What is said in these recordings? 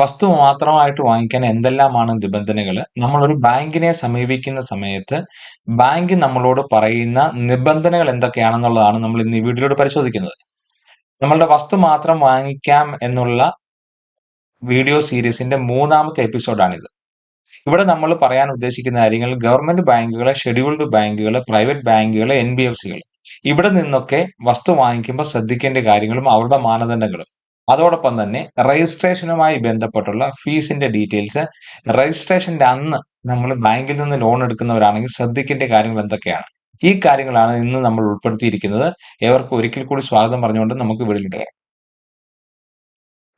വസ്തു മാത്രമായിട്ട് വാങ്ങിക്കാൻ എന്തെല്ലാമാണ് നിബന്ധനകൾ? നമ്മളൊരു ബാങ്കിനെ സമീപിക്കുന്ന സമയത്ത് ബാങ്ക് നമ്മളോട് പറയുന്ന നിബന്ധനകൾ എന്തൊക്കെയാണെന്നുള്ളതാണ് നമ്മൾ ഇന്ന് ഈ വീഡിയോയിലൂടെ പരിശോധിക്കുന്നത്. നമ്മളുടെ വസ്തു മാത്രം വാങ്ങിക്കാം എന്നുള്ള വീഡിയോ സീരീസിന്റെ മൂന്നാമത്തെ എപ്പിസോഡാണിത്. ഇവിടെ നമ്മൾ പറയാൻ ഉദ്ദേശിക്കുന്ന കാര്യങ്ങൾ ഗവൺമെന്റ് ബാങ്കുകളെ ഷെഡ്യൂൾഡ് ബാങ്കുകൾ പ്രൈവറ്റ് ബാങ്കുകൾ എൻ ബി എഫ് സികൾ ഇവിടെ നിന്നൊക്കെ വസ്തു വാങ്ങിക്കുമ്പോൾ ശ്രദ്ധിക്കേണ്ട കാര്യങ്ങളും അവരുടെ മാനദണ്ഡങ്ങളും. അതോടൊപ്പം തന്നെ രജിസ്ട്രേഷനുമായി ബന്ധപ്പെട്ടുള്ള ഫീസിന്റെ ഡീറ്റെയിൽസ്, രജിസ്ട്രേഷന്റെ അന്ന് നമ്മൾ ബാങ്കിൽ നിന്ന് ലോൺ എടുക്കുന്നവരാണെങ്കിൽ ശ്രദ്ധിക്കേണ്ട കാര്യങ്ങൾ എന്തൊക്കെയാണ്? ഈ കാര്യങ്ങളാണ് ഇന്ന് നമ്മൾ ഉൾപ്പെടുത്തിയിരിക്കുന്നത്. ഏവർക്കും ഒരിക്കൽ കൂടി സ്വാഗതം പറഞ്ഞുകൊണ്ട് നമുക്ക് നമ്മൾ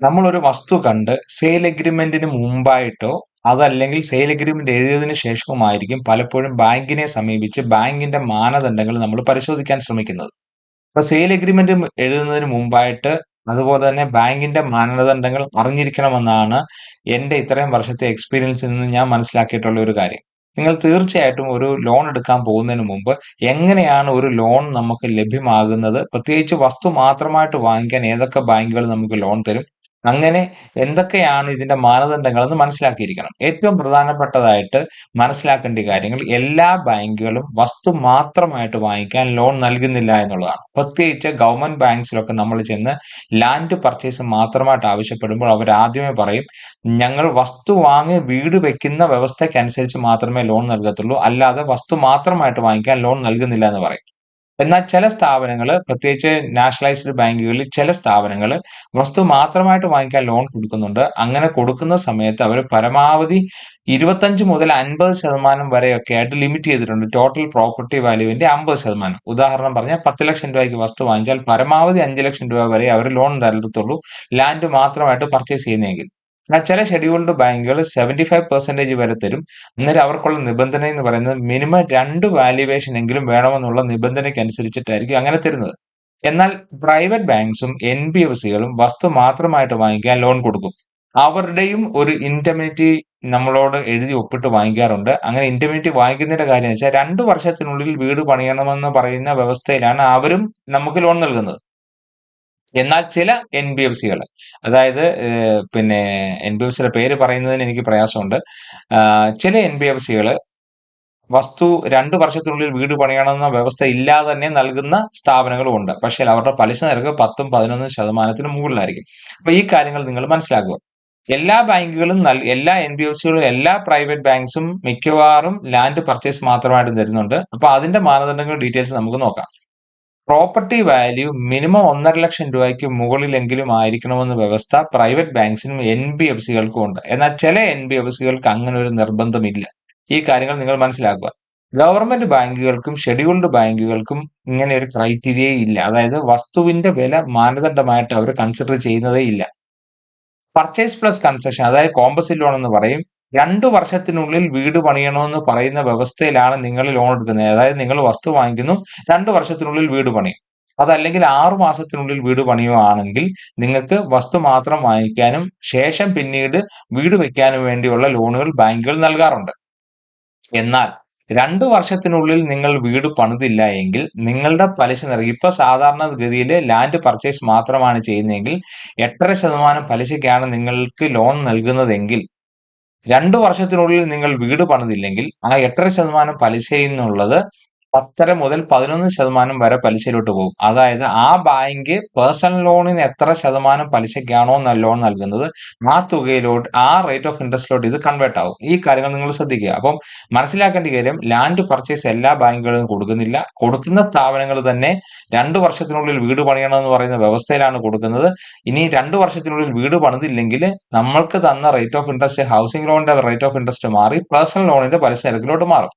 നമ്മളൊരു വസ്തു കണ്ട് സെയിൽ എഗ്രിമെന്റിന് മുമ്പായിട്ടോ അതല്ലെങ്കിൽ സെയിൽ എഗ്രിമെന്റ് എഴുതിയതിനു ശേഷവുമായിരിക്കും പലപ്പോഴും ബാങ്കിനെ സമീപിച്ച് ബാങ്കിന്റെ മാനദണ്ഡങ്ങൾ നമ്മൾ പരിശോധിക്കാൻ ശ്രമിക്കുന്നത്. അപ്പൊ സെയിൽ എഗ്രിമെന്റ് എഴുതുന്നതിന് മുമ്പായിട്ട് അതുപോലെ തന്നെ ബാങ്കിന്റെ മാനദണ്ഡങ്ങൾ അറിഞ്ഞിരിക്കണമെന്നാണ് എന്റെ ഇത്രയും വർഷത്തെ എക്സ്പീരിയൻസിൽ നിന്ന് ഞാൻ മനസ്സിലാക്കിയിട്ടുള്ള ഒരു കാര്യം. നിങ്ങൾ തീർച്ചയായിട്ടും ഒരു ലോൺ എടുക്കാൻ പോകുന്നതിന് മുമ്പ് എങ്ങനെയാണ് ഒരു ലോൺ നമുക്ക് ലഭ്യമാകുന്നത്? പ്രത്യേകിച്ച് വസ്തു മാത്രമായിട്ട് വാങ്ങിക്കാൻ ഏതൊക്കെ ബാങ്കുകൾ നമുക്ക് ലോൺ തരും? അങ്ങനെ എന്തൊക്കെയാണ് ഇതിന്റെ മാനദണ്ഡങ്ങൾ എന്ന് മനസ്സിലാക്കിയിരിക്കണം. ഏറ്റവും പ്രധാനപ്പെട്ടതായിട്ട് മനസ്സിലാക്കേണ്ട കാര്യങ്ങൾ എല്ലാ ബാങ്കുകളും വസ്തു മാത്രമായിട്ട് വാങ്ങിക്കാൻ ലോൺ നൽകുന്നില്ല എന്നുള്ളതാണ്. പ്രത്യേകിച്ച് ഗവൺമെന്റ് ബാങ്ക്സിലൊക്കെ നമ്മൾ ചെന്ന് ലാൻഡ് പർച്ചേസ് മാത്രമായിട്ട് ആവശ്യപ്പെടുമ്പോൾ അവർ ആദ്യമേ പറയും ഞങ്ങൾ വസ്തു വാങ്ങി വീട് വെക്കുന്ന വ്യവസ്ഥയ്ക്കനുസരിച്ച് മാത്രമേ ലോൺ നൽകത്തുള്ളൂ. അല്ലാതെ വസ്തു മാത്രമായിട്ട് വാങ്ങിക്കാൻ ലോൺ നൽകുന്നില്ല എന്ന് പറയും. എന്നാൽ ചില സ്ഥാപനങ്ങൾ പ്രത്യേകിച്ച് നാഷണലൈസ്ഡ് ബാങ്കുകളിൽ ചില സ്ഥാപനങ്ങൾ വസ്തു മാത്രമായിട്ട് വാങ്ങിക്കാൻ ലോൺ കൊടുക്കുന്നുണ്ട്. അങ്ങനെ കൊടുക്കുന്ന സമയത്ത് അവർ പരമാവധി 25 മുതൽ 50% വരെയൊക്കെ ആയിട്ട് ലിമിറ്റ് ചെയ്തിട്ടുണ്ട്. ടോട്ടൽ പ്രോപ്പർട്ടി വാല്യൂവിന്റെ 50%. ഉദാഹരണം പറഞ്ഞാൽ 10 ലക്ഷം രൂപയ്ക്ക് വസ്തു വാങ്ങിച്ചാൽ പരമാവധി 5 ലക്ഷം രൂപ വരെ അവർ ലോൺ തരത്തുള്ളൂ. ലാൻഡ് മാത്രമായിട്ട് പർച്ചേസ് ചെയ്യുന്നതെങ്കിൽ. എന്നാൽ ചില ഷെഡ്യൂൾഡ് ബാങ്കുകൾ 75% വരെ തരും. അന്നേരം അവർക്കുള്ള നിബന്ധന എന്ന് പറയുന്നത് മിനിമം രണ്ട് വാല്യുവേഷൻ എങ്കിലും വേണമെന്നുള്ള നിബന്ധനയ്ക്ക് അനുസരിച്ചിട്ടായിരിക്കും അങ്ങനെ തരുന്നത്. എന്നാൽ പ്രൈവറ്റ് ബാങ്ക്സും എൻ ബി എഫ് സികളും വസ്തു മാത്രമായിട്ട് വാങ്ങിക്കാൻ ലോൺ കൊടുക്കും. അവരുടെയും ഒരു ഇൻഡെംനിറ്റി നമ്മളോട് എഴുതി ഒപ്പിട്ട് വാങ്ങിക്കാറുണ്ട്. അങ്ങനെ ഇൻഡെംനിറ്റി വാങ്ങിക്കുന്നതിന്റെ കാര്യം വെച്ചാൽ രണ്ടു വർഷത്തിനുള്ളിൽ വീട് പണിയണമെന്ന് പറയുന്ന വ്യവസ്ഥയിലാണ് അവരും നമുക്ക് ലോൺ നൽകുന്നത്. എന്നാൽ ചില എൻ ബി എഫ് സികൾ അതായത് പിന്നെ എൻ ബി എഫ് സിയുടെ പേര് പറയുന്നതിന് എനിക്ക് പ്രയാസമുണ്ട്. ചില എൻ ബി എഫ് എൻബിഎഫ്സികൾ വസ്തു രണ്ട് വർഷത്തിനുള്ളിൽ വീട് പണിയണമെന്ന വ്യവസ്ഥ ഇല്ലാതെ തന്നെ നൽകുന്ന സ്ഥാപനങ്ങളും ഉണ്ട്. പക്ഷേ അവരുടെ പലിശ നിരക്ക് 10ഉം 11% മുകളിലായിരിക്കും. അപ്പൊ ഈ കാര്യങ്ങൾ നിങ്ങൾ മനസ്സിലാക്കുക. എല്ലാ ബാങ്കുകളും എല്ലാ സികളും എല്ലാ പ്രൈവറ്റ് ബാങ്ക്സും മിക്കവാറും ലാൻഡ് പർച്ചേസ് മാത്രമായിട്ട് തരുന്നുണ്ട്. അപ്പൊ അതിന്റെ മാനദണ്ഡങ്ങൾ ഡീറ്റെയിൽസ് നമുക്ക് നോക്കാം. പ്രോപ്പർട്ടി വാല്യൂ മിനിമം 1.5 ലക്ഷം രൂപയ്ക്ക് മുകളിലെങ്കിലും ആയിരിക്കണമെന്ന വ്യവസ്ഥ പ്രൈവറ്റ് ബാങ്ക്സിനും എൻ ബി എഫ് സികൾക്കും ഉണ്ട്. എന്നാൽ ചില എൻ ബി എഫ് സികൾക്ക് അങ്ങനെ ഒരു നിർബന്ധമില്ല. ഈ കാര്യങ്ങൾ നിങ്ങൾ മനസ്സിലാക്കുക. ഗവൺമെന്റ് ബാങ്കുകൾക്കും ഷെഡ്യൂൾഡ് ബാങ്കുകൾക്കും ഇങ്ങനെ ഒരു ക്രൈറ്റീരിയ ഇല്ല. അതായത് വസ്തുവിന്റെ വില മാനദണ്ഡമായിട്ട് അവർ കൺസിഡർ ചെയ്യുന്നതേ ഇല്ല. പർച്ചേസ് പ്ലസ് കൺസെഷൻ അതായത് കോമ്പസിറ്റ് ലോൺ എന്ന് പറയും. 2 വർഷത്തിനുള്ളിൽ വീട് പണിയണമെന്ന് പറയുന്ന വ്യവസ്ഥയിലാണ് നിങ്ങൾ ലോൺ എടുക്കുന്നത്. അതായത് നിങ്ങൾ വസ്തു വാങ്ങിക്കുന്നു രണ്ടു വർഷത്തിനുള്ളിൽ വീട് പണിയും. അതല്ലെങ്കിൽ ആറു മാസത്തിനുള്ളിൽ വീട് പണിയുകയാണെങ്കിൽ നിങ്ങൾക്ക് വസ്തു മാത്രം വാങ്ങിക്കാനും ശേഷം പിന്നീട് വീട് വയ്ക്കാനും വേണ്ടിയുള്ള ലോണുകൾ ബാങ്കുകൾ നൽകാറുണ്ട്. എന്നാൽ രണ്ടു വർഷത്തിനുള്ളിൽ നിങ്ങൾ വീട് പണിതില്ല എങ്കിൽ നിങ്ങളുടെ പലിശ നിരക്ക് ഇപ്പൊ സാധാരണ ഗതിയിൽ ലാൻഡ് പർച്ചേസ് മാത്രമാണ് ചെയ്യുന്നതെങ്കിൽ 8.5% പലിശയ്ക്കാണ് നിങ്ങൾക്ക് ലോൺ നൽകുന്നതെങ്കിൽ 2 വർഷത്തിനുള്ളിൽ നിങ്ങൾ വീട് പണിതില്ലെങ്കിൽ ആ 8.5% പലിശയിൽ നിന്നുള്ളത് 10 മുതൽ 11% വരെ പലിശയിലോട്ട് പോകും. അതായത് ആ ബാങ്ക് പേഴ്സണൽ ലോണിന് എത്ര ശതമാനം പലിശയ്ക്കാണോ ലോൺ നൽകുന്നത് ആ തുകയിലോട്ട് ആ റേറ്റ് ഓഫ് ഇൻട്രസ്റ്റിലോട്ട് ഇത് കൺവേർട്ട് ആവും. ഈ കാര്യങ്ങൾ നിങ്ങൾ ശ്രദ്ധിക്കുക. അപ്പം മനസ്സിലാക്കേണ്ട കാര്യം ലാൻഡ് പർച്ചേസ് എല്ലാ ബാങ്കുകളും കൊടുക്കുന്നില്ല. കൊടുക്കുന്ന സ്ഥാപനങ്ങൾ തന്നെ രണ്ട് വർഷത്തിനുള്ളിൽ വീട് പണിയണമെന്ന് പറയുന്ന വ്യവസ്ഥയിലാണ് കൊടുക്കുന്നത്. ഇനി രണ്ട് വർഷത്തിനുള്ളിൽ വീട് പണിതില്ലെങ്കിൽ നമ്മൾക്ക് തന്ന റേറ്റ് ഓഫ് ഇൻട്രസ്റ്റ് ഹൗസിംഗ് ലോണിന്റെ റേറ്റ് ഓഫ് ഇൻട്രസ്റ്റ് മാറി പേഴ്സണൽ ലോണിന്റെ പലിശ നിരക്കിലോട്ട് മാറും.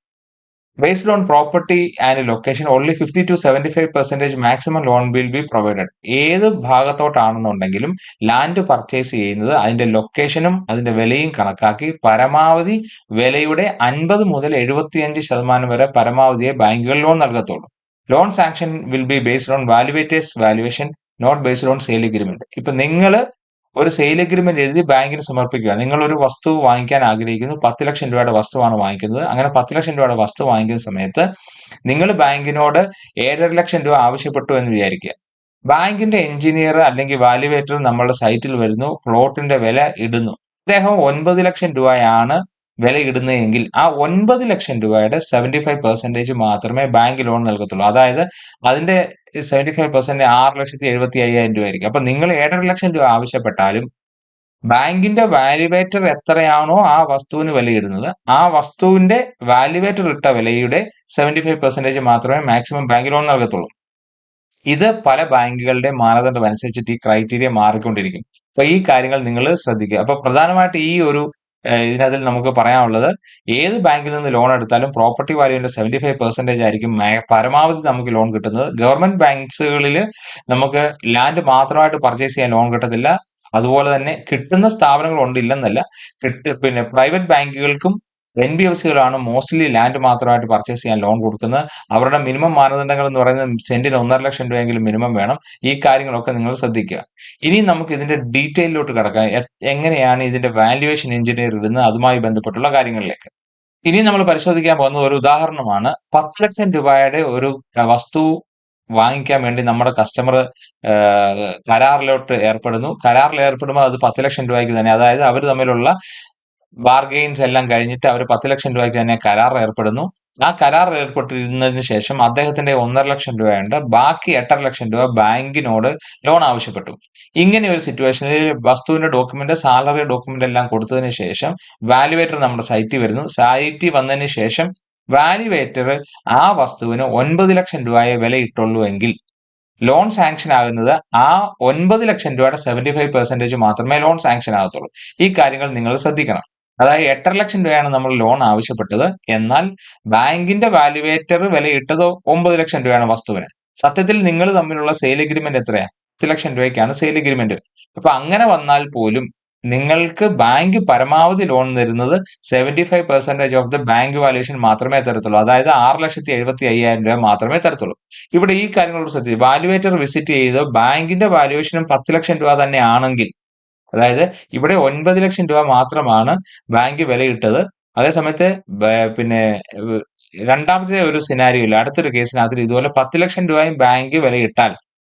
Based on property and location only 50 to 75% maximum loan will be provided. ഏത് ഭാഗത്തോട്ടാണെന്നുണ്ടെങ്കിലും ലാൻഡ് പർച്ചേസ് ചെയ്യുന്നത് അതിന്റെ ലൊക്കേഷനും അതിന്റെ വിലയും കണക്കാക്കി പരമാവധി വിലയുടെ 50 മുതൽ 75% വരെ പരമാവധിയെ ബാങ്കുകൾ loan നൽകത്തുള്ളൂ. Loan sanction will be based on valuators valuation not based on sale agreement. ഇപ്പൊ നിങ്ങൾ ഒരു സെയിൽ അഗ്രിമെന്റ് എഴുതി ബാങ്കിന് സമർപ്പിക്കുക. നിങ്ങൾ ഒരു വസ്തു വാങ്ങിക്കാൻ ആഗ്രഹിക്കുന്നു. 10 ലക്ഷം രൂപയുടെ വസ്തുവാണ് വാങ്ങിക്കുന്നത്. അങ്ങനെ 10 ലക്ഷം രൂപയുടെ വസ്തു വാങ്ങിക്കുന്ന സമയത്ത് നിങ്ങൾ ബാങ്കിനോട് ഏഴര ലക്ഷം രൂപ ആവശ്യപ്പെട്ടു എന്ന് വിചാരിക്കുക. ബാങ്കിന്റെ എഞ്ചിനീയർ അല്ലെങ്കിൽ വാല്യുവേറ്റർ നമ്മളുടെ സൈറ്റിൽ വരുന്നു. പ്ലോട്ടിന്റെ വില ഇടുന്നു. അദ്ദേഹം ഒൻപത് ലക്ഷം രൂപയാണ് വില ഇടുന്നതെങ്കിൽ ആ ഒൻപത് ലക്ഷം രൂപയുടെ സെവന്റി ഫൈവ് പെർസെന്റേജ് മാത്രമേ ബാങ്ക് ലോൺ നൽകത്തുള്ളൂ അതായത് അതിന്റെ സെവന്റി ഫൈവ് പെർസെന്റ് ആറ് ലക്ഷത്തി എഴുപത്തി അയ്യായിരം രൂപ ആയിരിക്കും. അപ്പൊ നിങ്ങൾ ഏഴര ലക്ഷം രൂപ ആവശ്യപ്പെട്ടാലും ബാങ്കിന്റെ വാല്യുവേറ്റർ എത്രയാണോ ആ വസ്തുവിന് വിലയിടുന്നത് ആ വസ്തുവിന്റെ വാല്യുവേറ്റർ ഇട്ട വിലയുടെ സെവന്റി ഫൈവ് പെർസെന്റേജ് മാത്രമേ മാക്സിമം ബാങ്ക് ലോൺ നൽകത്തുള്ളൂ. ഇത് പല ബാങ്കുകളുടെ മാനദണ്ഡം അനുസരിച്ചിട്ട് ഈ ക്രൈറ്റീരിയ മാറിക്കൊണ്ടിരിക്കും. അപ്പൊ ഈ കാര്യങ്ങൾ നിങ്ങൾ ശ്രദ്ധിക്കുക. അപ്പൊ പ്രധാനമായിട്ട് ഈ ഒരു ഇതിനകത്തിൽ നമുക്ക് പറയാനുള്ളത് ഏത് ബാങ്കിൽ നിന്ന് ലോൺ എടുത്താലും പ്രോപ്പർട്ടി വാല്യൂവിന്റെ സെവന്റി ഫൈവ് പെർസെന്റേജ് ആയിരിക്കും പരമാവധി നമുക്ക് ലോൺ കിട്ടുന്നത്. ഗവൺമെന്റ് ബാങ്ക്സുകളിൽ നമുക്ക് ലാൻഡ് മാത്രമായിട്ട് പർച്ചേസ് ചെയ്യാൻ ലോൺ കിട്ടത്തില്ല. അതുപോലെ തന്നെ കിട്ടുന്ന സ്ഥാപനങ്ങൾ ഉണ്ട് ഇല്ലെന്നല്ല. കിട്ട് പിന്നെ പ്രൈവറ്റ് ബാങ്കുകൾക്കും എൻ ബി എഫ് സികളാണ് മോസ്റ്റ്ലി ലാൻഡ് മാത്രമായിട്ട് പർച്ചേസ് ചെയ്യാൻ ലോൺ കൊടുക്കുന്നത്. അവരുടെ മിനിമം മാനദണ്ഡങ്ങൾ എന്ന് പറയുന്നത് സെന്റിന് ഒന്നര ലക്ഷം രൂപയെങ്കിലും മിനിമം വേണം. ഈ കാര്യങ്ങളൊക്കെ നിങ്ങൾ ശ്രദ്ധിക്കുക. ഇനി നമുക്ക് ഇതിന്റെ ഡീറ്റെയിലോട്ട് കിടക്കാം. എങ്ങനെയാണ് ഇതിന്റെ വാല്യുവേഷൻ എഞ്ചിനീയർ ഇടുന്നത്? അതുമായി ബന്ധപ്പെട്ടുള്ള കാര്യങ്ങളിലേക്ക്. ഇനി നമ്മൾ പരിശോധിക്കാൻ പോകുന്ന ഒരു ഉദാഹരണമാണ്. പത്ത് ലക്ഷം രൂപയുടെ ഒരു വസ്തു വാങ്ങിക്കാൻ വേണ്ടി നമ്മുടെ കസ്റ്റമർ കരാറിലോട്ട് ഏർപ്പെടുന്നു. കരാറിൽ ഏർപ്പെടുമ്പോൾ അത് പത്ത് ലക്ഷം രൂപയ്ക്ക് തന്നെ. അതായത് അവർ തമ്മിലുള്ള ബാർഗെയിൻസ് എല്ലാം കഴിഞ്ഞിട്ട് അവർ പത്ത് ലക്ഷം രൂപയ്ക്ക് തന്നെ കരാർ ഏർപ്പെടുന്നു. ആ കരാർ ഏർപ്പെട്ടിരുന്നതിന് ശേഷം അദ്ദേഹത്തിന്റെ ഒന്നര ലക്ഷം രൂപയുണ്ട്. ബാക്കി എട്ടര ലക്ഷം രൂപ ബാങ്കിനോട് ലോൺ ആവശ്യപ്പെട്ടു. ഇങ്ങനെ ഒരു സിറ്റുവേഷനിൽ വസ്തുവിന്റെ ഡോക്യുമെന്റ് സാലറി ഡോക്യുമെന്റ് എല്ലാം കൊടുത്തതിന് ശേഷം വാല്യുവേറ്റർ നമ്മുടെ സൈറ്റിൽ വരുന്നു. സൈറ്റിൽ വന്നതിന് ശേഷം വാല്യുവേറ്റർ ആ വസ്തുവിന് ഒൻപത് ലക്ഷം രൂപയെ വില ഇട്ടുള്ളൂ എങ്കിൽ ലോൺ സാങ്ഷൻ ആകുന്നത് ആ ഒൻപത് ലക്ഷം രൂപയുടെ സെവന്റി ഫൈവ് പെർസെന്റേജ് മാത്രമേ ലോൺ സാങ്ഷൻ ആകത്തുള്ളൂ. ഈ കാര്യങ്ങൾ നിങ്ങൾ ശ്രദ്ധിക്കണം. അതായത് എട്ടര ലക്ഷം രൂപയാണ് നമ്മൾ ലോൺ ആവശ്യപ്പെട്ടത്. എന്നാൽ ബാങ്കിന്റെ വാല്യുവേറ്റർ വിലയിട്ടത് ഒമ്പത് ലക്ഷം രൂപയാണ് വസ്തുവിന്. സത്യത്തിൽ നിങ്ങൾ തമ്മിലുള്ള സെയിൽ എഗ്രിമെന്റ് എത്രയാ? പത്ത് ലക്ഷം രൂപയ്ക്കാണ് സെയിൽ എഗ്രിമെന്റ് അപ്പൊ അങ്ങനെ വന്നാൽ പോലും നിങ്ങൾക്ക് ബാങ്ക് പരമാവധി ലോൺ തരുന്നത് seventy five percentage of the bank valuation മാത്രമേ തരത്തുള്ളൂ. അതായത് ആറ് ലക്ഷത്തി എഴുപത്തി അയ്യായിരം രൂപ മാത്രമേ തരത്തുള്ളൂ. ഇവിടെ ഈ കാര്യങ്ങളോട് ശ്രദ്ധിച്ചു വാല്യുവേറ്റർ വിസിറ്റ് ചെയ്ത് ബാങ്കിന്റെ വാല്യുവേഷനും പത്ത് ലക്ഷം രൂപ തന്നെ ആണെങ്കിൽ അതായത് ഇവിടെ ഒൻപത് ലക്ഷം രൂപ മാത്രമാണ് ബാങ്ക് വിലയിട്ടത്. അതേസമയത്ത് പിന്നെ രണ്ടാമത്തെ ഒരു സിനാരിയോ ഇല്ല. അടുത്തൊരു കേസിനകത്ത് ഇതുപോലെ പത്ത് ലക്ഷം രൂപയും ബാങ്ക് വിലയിട്ടാൽ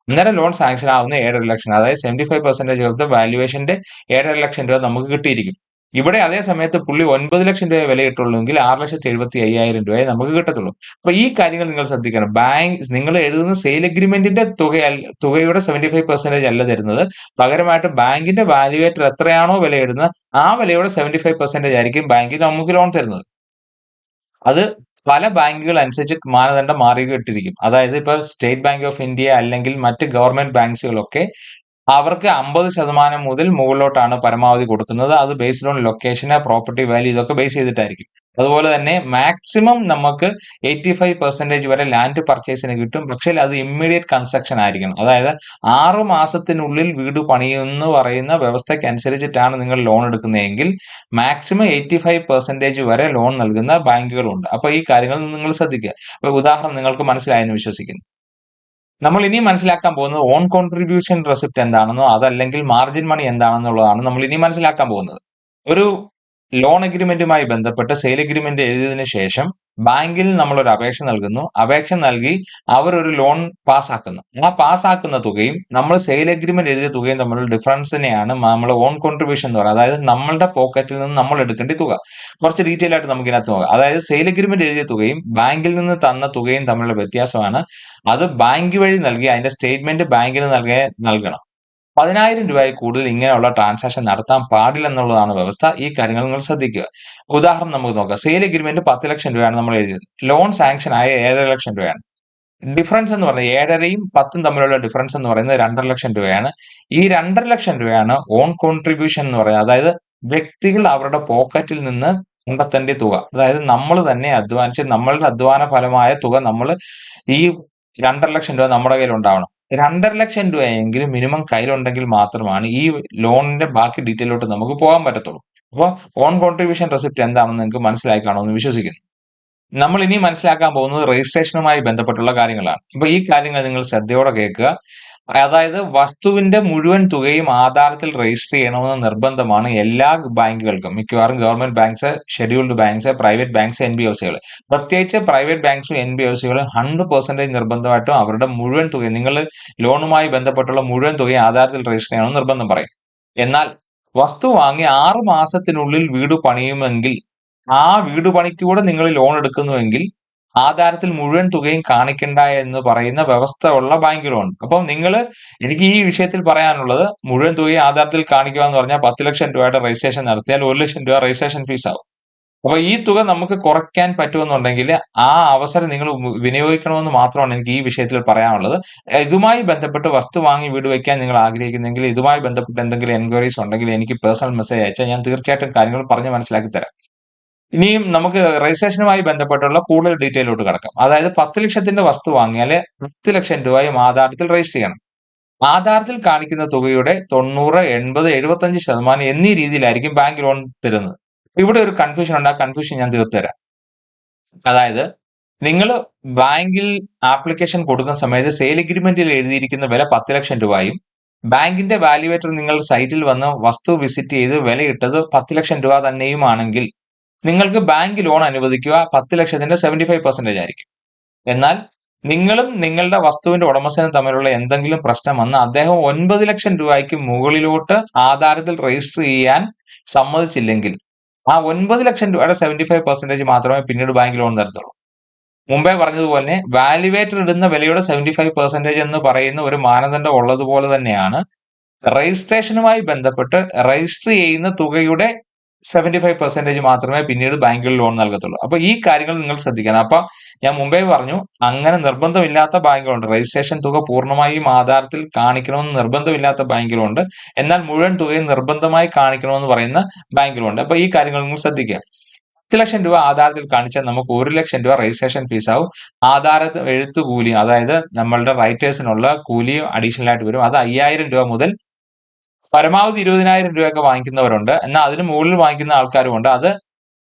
അന്നേരം ലോൺ സാങ്ഷൻ ആവുന്ന ഏഴര ലക്ഷം അതായത് seventy five percentage of the വാല്യുവേഷന്റെ ഏഴര ലക്ഷം രൂപ നമുക്ക് കിട്ടിയിരിക്കും. ഇവിടെ അതേ സമയത്ത് പുള്ളി ഒൻപത് ലക്ഷം രൂപ വിലയിട്ടുള്ളൂവെങ്കിൽ ആറ് ലക്ഷത്തി എഴുപത്തി അയ്യായിരം രൂപയെ നമുക്ക് കിട്ടത്തുള്ളൂ. അപ്പൊ ഈ കാര്യങ്ങൾ നിങ്ങൾ ശ്രദ്ധിക്കണം. ബാങ്ക് നിങ്ങൾ എഴുതുന്ന സെയിൽ അഗ്രിമെന്റിന്റെ തുക തുകയുടെ സെവന്റി ഫൈവ് പെർസെന്റേജ് അല്ല തരുന്നത്. പകരമായിട്ട് ബാങ്കിന്റെ വാല്യുവേറ്റർ എത്രയാണോ വിലയിടുന്നത് ആ വിലയുടെ സെവന്റി ഫൈവ് പെർസെന്റേജ് ആയിരിക്കും ബാങ്കിന് നമുക്ക് ലോൺ തരുന്നത്. അത് പല ബാങ്കുകൾ അനുസരിച്ച് മാനദണ്ഡം മാറിയിട്ടിരിക്കും അതായത് ഇപ്പൊ സ്റ്റേറ്റ് ബാങ്ക് ഓഫ് ഇന്ത്യ അല്ലെങ്കിൽ മറ്റ് ഗവൺമെന്റ് ബാങ്ക്സുകളൊക്കെ അവർക്ക് അമ്പത് ശതമാനം മുതൽ മുകളിലോട്ടാണ് പരമാവധി കൊടുക്കുന്നത്. അത് ബേസ്ഡ് ഓൺ ലൊക്കേഷന് പ്രോപ്പർട്ടി വാല്യൂ ഇതൊക്കെ ബേസ് ചെയ്തിട്ടായിരിക്കും. അതുപോലെ തന്നെ മാക്സിമം നമുക്ക് എയ്റ്റി ഫൈവ് പെർസെന്റേജ് വരെ ലാൻഡ് പർച്ചേസിന് കിട്ടും. പക്ഷേ അത് ഇമ്മീഡിയറ്റ് കൺസ്ട്രക്ഷൻ ആയിരിക്കണം. അതായത് ആറ് മാസത്തിനുള്ളിൽ വീട് പണിയെന്ന് പറയുന്ന വ്യവസ്ഥയ്ക്ക് അനുസരിച്ചിട്ടാണ് നിങ്ങൾ ലോൺ എടുക്കുന്നതെങ്കിൽ മാക്സിമം എയ്റ്റി ഫൈവ് പെർസെന്റേജ് വരെ ലോൺ നൽകുന്ന ബാങ്കുകളുണ്ട്. അപ്പോൾ ഈ കാര്യങ്ങൾ നിങ്ങൾ ശ്രദ്ധിക്കുക. ഉദാഹരണം നിങ്ങൾക്ക് മനസ്സിലായെന്ന് വിശ്വസിക്കുന്നു. നമ്മൾ ഇനി മനസ്സിലാക്കാൻ പോകുന്നത് ഓൺ കോൺട്രിബ്യൂഷൻ റെസിപ്റ്റ് എന്താണെന്നോ അതല്ലെങ്കിൽ മാർജിൻ മണി എന്താണെന്നുള്ളതാണ് നമ്മൾ ഇനി മനസ്സിലാക്കാൻ പോകുന്നത്. ഒരു ലോൺ അഗ്രിമെന്റുമായി ബന്ധപ്പെട്ട് സെയിൽ അഗ്രിമെന്റ് എഴുതിയതിന് ശേഷം ബാങ്കിൽ നമ്മൾ ഒരു അപേക്ഷ നൽകുന്നു. അപേക്ഷ നൽകി അവർ ഒരു ലോൺ പാസ്സാക്കുന്നു. ആ പാസ്സാക്കുന്ന തുകയും നമ്മൾ സെയിൽ അഗ്രിമെന്റ് എഴുതിയ തുകയും തമ്മിലുള്ള ഡിഫറൻസിനെയാണ് നമ്മൾ ഓൺ കോൺട്രിബ്യൂഷൻ എന്ന് പറയുന്നത്. അതായത് നമ്മളുടെ പോക്കറ്റിൽ നിന്ന് നമ്മൾ എടുക്കേണ്ട തുക. കുറച്ച് ഡീറ്റെയിൽ ആയിട്ട് നമുക്ക് ഇതിനകത്ത് നോക്കാം. അതായത് സെയിൽ അഗ്രിമെന്റ് എഴുതിയ തുകയും ബാങ്കിൽ നിന്ന് തന്ന തുകയും തമ്മിലുള്ള വ്യത്യാസമാണ്. അത് ബാങ്ക് വഴി നൽകി അതിന്റെ സ്റ്റേറ്റ്മെന്റ് ബാങ്കിന് നൽകേ നൽകണം. പതിനായിരം രൂപയിൽ കൂടുതൽ ഇങ്ങനെയുള്ള ട്രാൻസാക്ഷൻ നടത്താൻ പാടില്ലെന്നുള്ളതാണ് വ്യവസ്ഥ. ഈ കാര്യങ്ങൾ നിങ്ങൾ ശ്രദ്ധിക്കുക. ഉദാഹരണം നമുക്ക് നോക്കാം. സെയിൽ അഗ്രിമെന്റ് പത്ത് ലക്ഷം രൂപയാണ് നമ്മൾ എഴുതിയത്. ലോൺ സാങ്ഷൻ ആയ ഏഴര ലക്ഷം രൂപയാണ്. ഡിഫറൻസ് എന്ന് പറയുന്നത് ഏഴരയും പത്തും തമ്മിലുള്ള ഡിഫറൻസ് എന്ന് പറയുന്നത് രണ്ടര ലക്ഷം രൂപയാണ്. ഈ രണ്ടര ലക്ഷം രൂപയാണ് ഓൺ കോൺട്രിബ്യൂഷൻ എന്ന് പറയുന്നത്. അതായത് വ്യക്തികൾ അവരുടെ പോക്കറ്റിൽ നിന്ന് കണ്ടെത്തേണ്ട തുക. അതായത് നമ്മൾ തന്നെ അധ്വാനിച്ച് നമ്മളുടെ അധ്വാന ഫലമായ തുക നമ്മൾ ഈ രണ്ടര ലക്ഷം രൂപ നമ്മുടെ കയ്യിൽ ഉണ്ടാവണം. രണ്ടര ലക്ഷം രൂപയെങ്കിലും മിനിമം കയ്യിലുണ്ടെങ്കിൽ മാത്രമാണ് ഈ ലോണിന്റെ ബാക്കി ഡീറ്റെയിലോട്ട് നമുക്ക് പോകാൻ പറ്റത്തുള്ളൂ. അപ്പോൾ ഓൺ കോൺട്രിബ്യൂഷൻ റെസിപ്റ്റ് എന്താണെന്ന് നിങ്ങൾക്ക് മനസ്സിലായി കാണുമെന്ന് വിശ്വസിക്കുന്നു. നമ്മൾ ഇനി മനസ്സിലാക്കാൻ പോകുന്നത് രജിസ്ട്രേഷനുമായി ബന്ധപ്പെട്ടുള്ള കാര്യങ്ങളാണ്. അപ്പൊ ഈ കാര്യങ്ങൾ നിങ്ങൾ ശ്രദ്ധയോടെ കേൾക്കുക. അതായത് വസ്തുവിന്റെ മുഴുവൻ തുകയും ആധാരത്തിൽ രജിസ്റ്റർ ചെയ്യണമെന്ന് നിർബന്ധമാണ് എല്ലാ ബാങ്കുകൾക്കും. മിക്കവാറും government banks scheduled banks private banks N B F സികൾ പ്രത്യേകിച്ച് പ്രൈവറ്റ് ബാങ്ക്സും എൻ ബി എഫ് സികളും ഹൺഡ്രഡ് പെർസെന്റേജ് നിർബന്ധമായിട്ടും അവരുടെ മുഴുവൻ തുകയും നിങ്ങൾ ലോണുമായി ബന്ധപ്പെട്ടുള്ള മുഴുവൻ തുകയും ആധാരത്തിൽ രജിസ്റ്റർ ചെയ്യണമെന്ന് നിർബന്ധം പറയും. എന്നാൽ വസ്തു വാങ്ങി ആറ് മാസത്തിനുള്ളിൽ വീട് പണിയുമെങ്കിൽ ആ വീട് പണിക്കൂടെ നിങ്ങൾ ലോൺ എടുക്കുന്നുവെങ്കിൽ ആധാരത്തിൽ മുഴുവൻ തുകയും കാണിക്കണ്ട എന്ന് പറയുന്ന വ്യവസ്ഥ ഉള്ള ബാങ്കുകളുണ്ട് അപ്പം നിങ്ങൾ എനിക്ക് ഈ വിഷയത്തിൽ പറയാനുള്ളത് മുഴുവൻ തുകയും ആധാരത്തിൽ കാണിക്കുക എന്ന് പറഞ്ഞാൽ പത്ത് ലക്ഷം രൂപയുടെ രജിസ്ട്രേഷൻ നടത്തിയാൽ ഒരു ലക്ഷം രൂപ രജിസ്ട്രേഷൻ ഫീസ് ആവും. അപ്പൊ ഈ തുക നമുക്ക് കുറയ്ക്കാൻ പറ്റുമെന്നുണ്ടെങ്കിൽ ആ അവസരം നിങ്ങൾ വിനിയോഗിക്കണമെന്ന് മാത്രമാണ് എനിക്ക് ഈ വിഷയത്തിൽ പറയാനുള്ളത്. ഇതുമായി ബന്ധപ്പെട്ട് വസ്തു വാങ്ങി വീട് വയ്ക്കാൻ നിങ്ങൾ ആഗ്രഹിക്കുന്നെങ്കിൽ ഇതുമായി ബന്ധപ്പെട്ട് എന്തെങ്കിലും എൻക്വയറീസ് ഉണ്ടെങ്കിൽ എനിക്ക് പേഴ്സണൽ മെസ്സേജ് അയച്ചാൽ ഞാൻ തീർച്ചയായിട്ടും കാര്യങ്ങൾ പറഞ്ഞ് മനസ്സിലാക്കി തരാം. ഇനിയും നമുക്ക് രജിസ്ട്രേഷനുമായി ബന്ധപ്പെട്ടുള്ള കൂടുതൽ ഡീറ്റെയിലോട്ട് കിടക്കാം. അതായത് പത്ത് ലക്ഷത്തിന്റെ വസ്തു വാങ്ങിയാൽ പത്ത് ലക്ഷം രൂപയും ആധാരത്തിൽ രജിസ്റ്റർ ചെയ്യണം. ആധാരത്തിൽ കാണിക്കുന്ന തുകയുടെ തൊണ്ണൂറ് എൺപത് എഴുപത്തഞ്ച് ശതമാനം എന്നീ രീതിയിലായിരിക്കും ബാങ്ക് ലോൺ തരുന്നത്. ഇവിടെ ഒരു കൺഫ്യൂഷൻ ഉണ്ട്. ആ കൺഫ്യൂഷൻ ഞാൻ തീർത്തുതരാം അതായത് നിങ്ങൾ ബാങ്കിൽ ആപ്ലിക്കേഷൻ കൊടുക്കുന്ന സമയത്ത് സെയിൽ എഗ്രിമെന്റിൽ എഴുതിയിരിക്കുന്ന വില പത്ത് ലക്ഷം രൂപയും ബാങ്കിന്റെ വാല്യുവേറ്റർ നിങ്ങൾ സൈറ്റിൽ വന്ന് വസ്തു വിസിറ്റ് ചെയ്ത് വിലയിട്ടത് പത്ത് ലക്ഷം രൂപ തന്നെയുമാണെങ്കിൽ നിങ്ങൾക്ക് ബാങ്ക് ലോൺ അനുവദിക്കുക പത്ത് ലക്ഷത്തിന്റെ സെവന്റി ഫൈവ് പെർസെന്റേജ് ആയിരിക്കും. എന്നാൽ നിങ്ങളും നിങ്ങളുടെ വസ്തുവിന്റെ ഉടമസ്ഥനും തമ്മിലുള്ള എന്തെങ്കിലും പ്രശ്നം വന്ന് അദ്ദേഹം ഒൻപത് ലക്ഷം രൂപയ്ക്ക് മുകളിലോട്ട് ആധാരത്തിൽ രജിസ്റ്റർ ചെയ്യാൻ സമ്മതിച്ചില്ലെങ്കിൽ ആ ഒൻപത് ലക്ഷം രൂപയുടെ സെവന്റി ഫൈവ് പെർസെന്റേജ് മാത്രമേ പിന്നീട് ബാങ്ക് ലോൺ തരത്തുള്ളൂ. മുമ്പേ പറഞ്ഞതുപോലെ വാല്യുവേറ്റർ ഇടുന്ന വിലയുടെ സെവന്റി ഫൈവ് പെർസെന്റേജ് എന്ന് പറയുന്ന ഒരു മാനദണ്ഡം ഉള്ളതുപോലെ തന്നെയാണ് രജിസ്ട്രേഷനുമായി ബന്ധപ്പെട്ട് രജിസ്റ്റർ ചെയ്യുന്ന തുകയുടെ സെവന്റി ഫൈവ് പെർസെന്റേജ് മാത്രമേ പിന്നീട് ബാങ്കുകൾ ലോൺ നൽകത്തുള്ളൂ. അപ്പോൾ ഈ കാര്യങ്ങൾ നിങ്ങൾ ശ്രദ്ധിക്കണം. അപ്പോൾ ഞാൻ മുമ്പേ പറഞ്ഞു അങ്ങനെ നിർബന്ധമില്ലാത്ത ബാങ്കുകളുണ്ട്. രജിസ്ട്രേഷൻ തുക പൂർണമായും ആധാരത്തിൽ കാണിക്കണമെന്ന് നിർബന്ധമില്ലാത്ത ബാങ്കുകളുണ്ട് എന്നാൽ മുഴുവൻ തുകയും നിർബന്ധമായി കാണിക്കണമെന്ന് പറയുന്ന ബാങ്കുകളുണ്ട് അപ്പോൾ ഈ കാര്യങ്ങൾ നിങ്ങൾ ശ്രദ്ധിക്കുക. പത്ത് ലക്ഷം രൂപ ആധാരത്തിൽ കാണിച്ചാൽ നമുക്ക് ഒരു ലക്ഷം രൂപ രജിസ്ട്രേഷൻ ഫീസ് ആവും. ആധാര എഴുത്തു അതായത് നമ്മളുടെ റൈറ്റേഴ്സിനുള്ള കൂലിയും അഡീഷണൽ ആയിട്ട് വരും. അത് അയ്യായിരം രൂപ മുതൽ പരമാവധി ഇരുപതിനായിരം രൂപയൊക്കെ വാങ്ങിക്കുന്നവരുണ്ട്. എന്നാൽ അതിന് മുകളിൽ വാങ്ങിക്കുന്ന ആൾക്കാരുമുണ്ട്. അത്